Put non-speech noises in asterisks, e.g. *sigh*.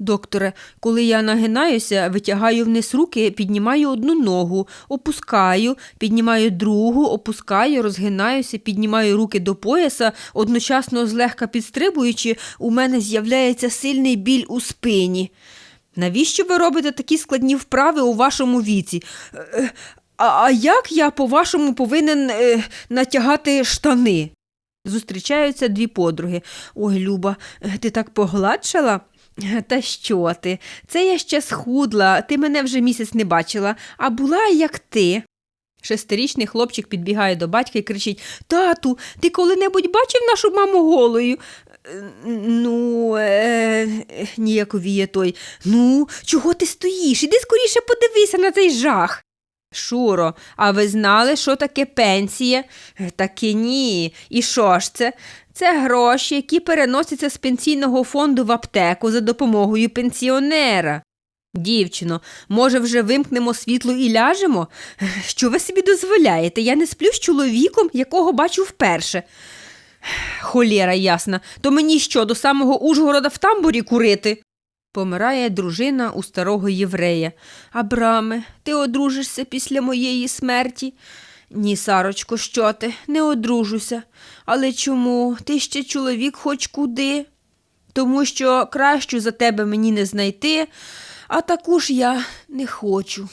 Докторе, коли я нагинаюся, витягаю вниз руки, піднімаю одну ногу, опускаю, піднімаю другу, опускаю, розгинаюся, піднімаю руки до пояса, одночасно злегка підстрибуючи, у мене з'являється сильний біль у спині. Навіщо ви робите такі складні вправи у вашому віці? Е, е, А, як я, по-вашому, повинен е, натягати штани? Зустрічаються дві подруги. Ой, Люба, ти так погладшала? *laughs* Та що ти? Це я ще схудла, ти мене вже місяць не бачила, а була як ти. Шестирічний хлопчик підбігає до батька і кричить Тату, ти коли-небудь бачив нашу маму голою? «Е, Ну, е, е, ніяковіє той. Ну, чого ти стоїш? Іди скоріше подивися на цей жах. Шуро, а ви знали, що таке пенсія? Е, Таки ні. І що ж це? Це гроші, які переносяться з пенсійного фонду в аптеку за допомогою пенсіонера. Дівчино, може, вже вимкнемо світло і ляжемо? Е, Що ви собі дозволяєте? Я не сплю з чоловіком, якого бачу вперше. Холєра ясна, то мені що, до самого Ужгорода в тамбурі курити? Помирає дружина у старого єврея. Абраме, ти одружишся після моєї смерті? Ні, Сарочко, що ти, не одружуся. Але чому? Ти ще чоловік хоч куди? Тому що кращу за тебе мені не знайти, а таку ж я не хочу.